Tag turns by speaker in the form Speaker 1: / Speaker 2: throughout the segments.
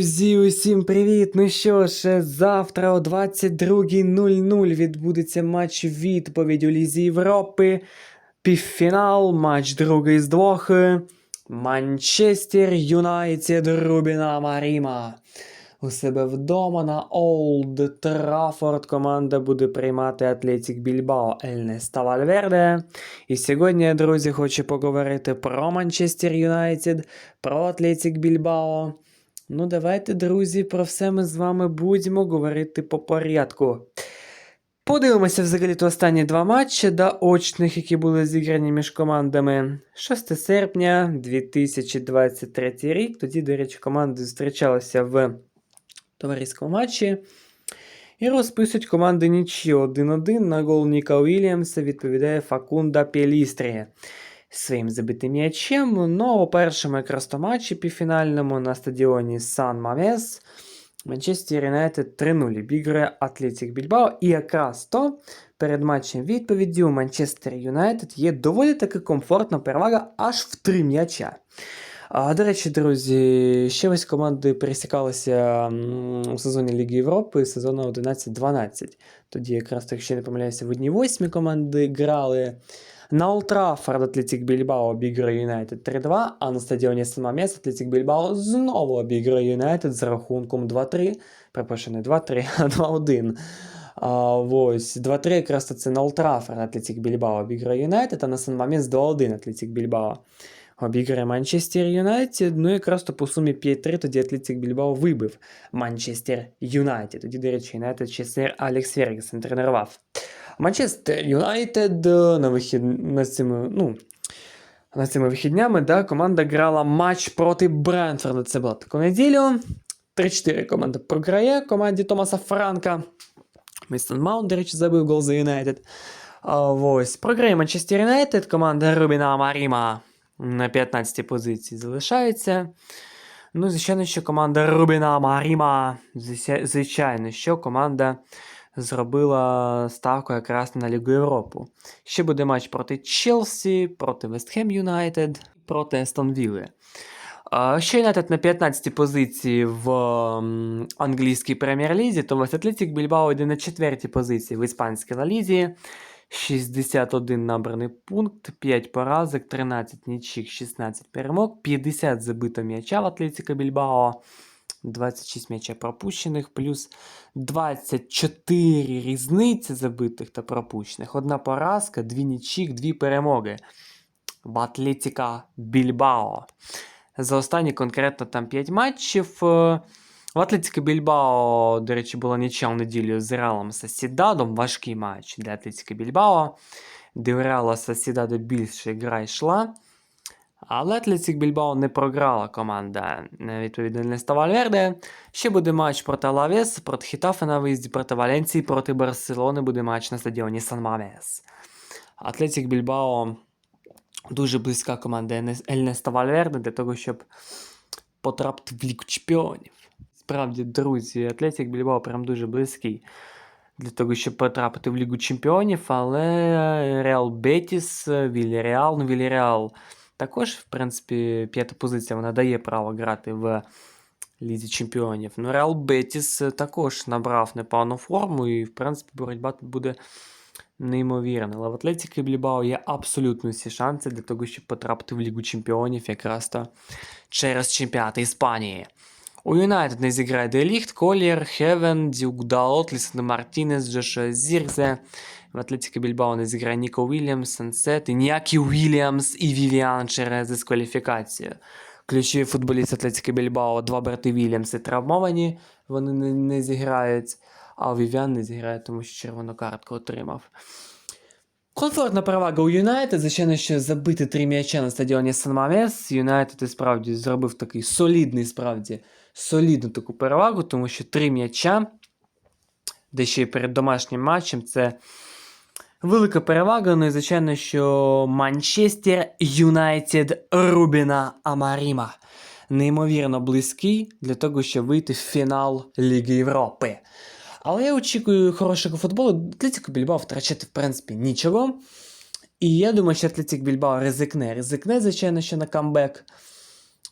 Speaker 1: Друзі, усім привіт! Ну що ж, завтра о 22.00 відбудеться матч відповідь у Лізі Європи. Півфінал, матч другий з двох. Манчестер Юнайтед Рубіна Маріма. У себе вдома на Олд Траффорд команда буде приймати Атлетік Більбао Ельнеста Вальверде. І сьогодні, друзі, хочу поговорити про Манчестер Юнайтед, про Атлетік Більбао. Ну, давайте, друзі, про все ми з вами будемо говорити по порядку. Подивимося взагалі то останні два матчі очних, які були зіграні між командами. 6 серпня 2023 рік. Тоді, до речі, команди зустрічалися в товариському матчі. І розписують команди нічі 1-1 на гол Ніка Уільямса відповідає Факунда Пелістрі своїм забитим м'ячем. Ну, у першому якраз то матчі півфінальному на стадіоні Сан Мамес Манчестер Юнайтед 3-0 обігрує Атлетік Більбао. І якраз то перед матчем відповіді у Манчестер Юнайтед є доволі таки комфортна перевага аж в три м'яча. А, до речі, друзі, ще ось команди пересікалися у сезоні Ліги Європи сезону 11-12. Тоді, якраз, так, якщо не помиляюся, в одній восьмі команди грали. На Олтрафорд Атлетік Більбао обіграє Юнайтед 3-2, а на стадіоні Самамес Атлетік Більбао знову обіграє Юнайтед з рахунком 2-3. Припишу, не 2-3, а 2-1. А, ось 2-3 якраз то це на Олтрафорд Атлетік Більбао обіграє Юнайтед, а на Сан-Мамес 2-1 Атлетік Більбао обіграє Манчестер Юнайтед. Ну, якраз то по сумі 5-3 тоді Атлетік Більбао вибив Манчестер Юнайтед. Тоді, до речі, Юнайтед ще сер Алекс Фергюсон тренував. Манчестер Юнайтед е, на вихід на цими, ну, на цими вихіднями да, команда грала матч проти Брентфорда. Це була таку неділю. 3-4 команда програє команді Томаса Франка. Мейсон Маунт, до речі, забив гол за Юнайтед. Ось. Програє Манчестер Юнайтед, команда Рубіна Маріма на 15 позиції залишається. Ну, звичайно, що команда Рубіна Маріма, звичайно, що команда зробила ставку якраз на Лігу Європу. Ще буде матч проти Челсі, проти Вестхем Юнайтед, проти Естон Вілли. Ще Юнайтед на 15 позиції в англійській прем'єр-лізі, тому Атлетік Більбао йде на 4 позиції в іспанській Ла Лізі. 61 набраний пункт, 5 поразок, 13 нічик, 16 перемог, 50 забито м'яча в Атлетіка Більбао, 26 м'яча пропущених, плюс 24 різниці забитих та пропущених. Одна поразка, 2 нічик, 2 перемоги в Атлетіка Більбао. За останні конкретно там 5 матчів. е, В Атлетіка Більбао, до речі, була нічия в неділю з Реалом Сосідадом. Важкий матч для Атлетіка Більбао, де у Реала Сосідадо більше гра йшла. Але Атлетік Більбао не програла команда відповідно Неста Вальверде. Ще буде матч проти Алавес, проти Хітафа на виїзді, проти Валенції, проти Барселони буде матч на стадіоні Сан Мамес. Атлетік Більбао дуже близька команда Ельнеста Вальверде для того, щоб потрапити в Лігу Чемпіонів. Справді, друзі, Атлетік Більбао прям дуже близький для того, щоб потрапити в Лігу Чемпіонів, але Реал Бетіс, Вільяреал, ну Вільяреал також, в принципі, п'ята позиція вона дає право грати в Лізі Чемпіонів. Ну, Реал Бетіс також набрав непевну форму, і, в принципі, боротьба тут буде неймовірна. Але в Атлетіки Блібао є абсолютно всі шанси для того, щоб потрапити в Лігу Чемпіонів якраз то через чемпіонат Іспанії. У Юнайтед не зіграє Деліхт, Колір, Хевен, Дюк Лісандо Мартінес, Джоша Зірзе. В Атлетіка Більбао не зіграє Ніко Вільямс, Сансет, і ніякий Вільямс і Вівіан через дискваліфікацію. Ключові футболісти Атлетіки Більбао, два брати Вільямси травмовані, вони не, не зіграють, а Вівіан не зіграє, тому що червону картку отримав. Комфортна перевага у Юнайтед, звичайно, що забити три м'яча на стадіоні Сан Мамес. Юнайтед справді зробив такий солідний, справді, солідну таку перевагу, тому що три м'яча, де ще й перед домашнім матчем, це велика перевага. Ну і звичайно, що Манчестер Юнайтед Рубіна Амаріма. Неймовірно близький для того, щоб вийти в фінал Ліги Європи. Але я очікую хорошого футболу. Атлетико Більбао втрачати, в принципі, нічого. І я думаю, що Атлетик Більбао ризикне. Ризикне, звичайно, що на камбек.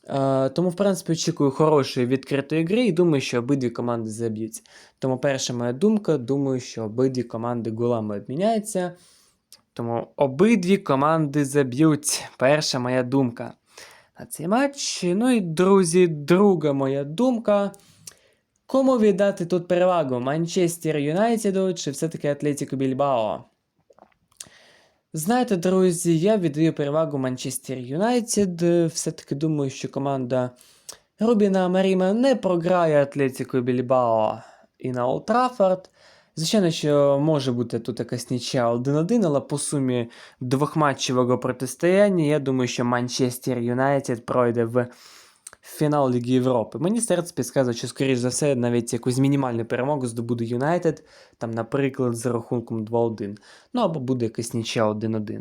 Speaker 1: Е, тому, в принципі, очікую хорошої відкритої гри і думаю, що обидві команди заб'ють. Тому перша моя думка, думаю, що обидві команди голами обміняються. Тому обидві команди заб'ють. Перша моя думка на цей матч. Ну і, друзі, друга моя думка. Кому віддати тут перевагу? Манчестер Юнайтеду чи все-таки Атлетіко Більбао? Знаєте, друзі, я віддаю перевагу Манчестер Юнайтед. Все-таки думаю, що команда Рубіна Маріма не програє Атлетіко Більбао і на Олд Траффорд. Звичайно, що може бути тут якась нічия 1-1, але по сумі двохматчевого протистояння, я думаю, що Манчестер Юнайтед пройде в фінал Ліги Європи. Мені серце підказує, що, скоріш за все, навіть якусь мінімальну перемогу здобуде Юнайтед, там, наприклад, за рахунком 2-1. Ну або буде якась нічия 1-1.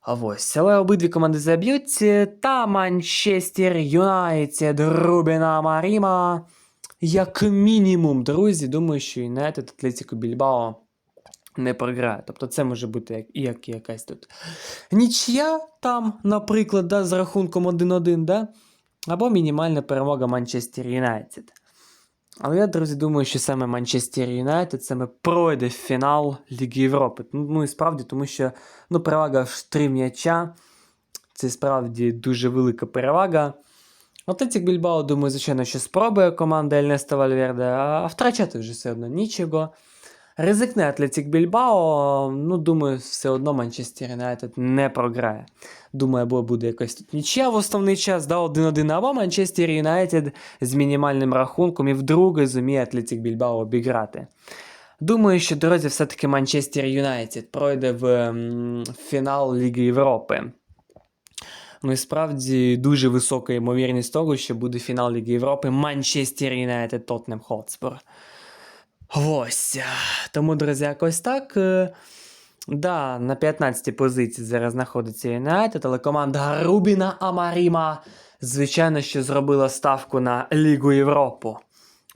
Speaker 1: А ось, але обидві команди заб'ють. Та Манчестер Юнайтед Рубіна Маріма. Як мінімум, друзі, думаю, що Юнайтед Атлетіко Більбао не програє. Тобто це може бути як, як якась тут нічия там, наприклад, да, з рахунком 1-1, да? Або мінімальна перемога Манчестер Юнайтед. Але я, друзі, думаю, що саме Манчестер Юнайтед саме пройде фінал Ліги Європи. Ну, ну і справді, тому що ну, перевага в три м'яча. Це справді дуже велика перевага. Атлетик Більбао, думаю, звичайно, що спробує команда Ельнеста Вальверде, а втрачати вже все одно нічого. Ризикне Атлетик Більбао, ну, думаю, все одно Манчестер Юнайтед не програє. Думаю, або буде якась тут нічия в основний час, да, 1-1, або Манчестер Юнайтед з мінімальним рахунком і вдруге зуміє Атлетик Більбао обіграти. Думаю, що, друзі, все-таки Манчестер Юнайтед пройде в фінал Ліги Європи. Ну і справді дуже висока ймовірність того, що буде фінал Ліги Європи Манчестер Юнайтед Тоттенем Хотспур. Ось. Тому, друзі, якось так. Е, Да, на 15-й позиції зараз знаходиться Юнайтед, але команда Рубіна Амаріма, звичайно, що зробила ставку на Лігу Європу.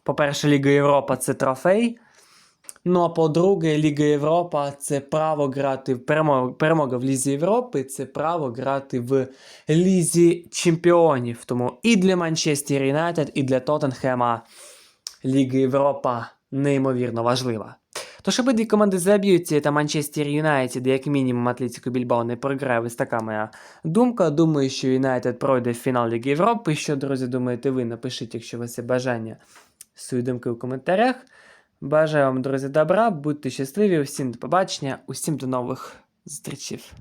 Speaker 1: По-перше, Ліга Європа це трофей. Ну а по-друге, Ліга Європа це право грати в перемога, перемога в Лізі Європи, це право грати в Лізі Чемпіонів. Тому і для Манчестер Юнайтед, і для Тоттенхема Ліга Європа неймовірно важлива. Тож обидві команди заб'ються, та Манчестер Юнайтед, як мінімум Атлетико Більбао не програє. Ось така моя думка. Думаю, що Юнайтед пройде в фінал Ліги Європи. Що, друзі, думаєте ви? Напишіть, якщо у вас є бажання свої думки у коментарях. Бажаю вам, друзі, добра, будьте щасливі, усім до побачення, усім до нових зустрічей.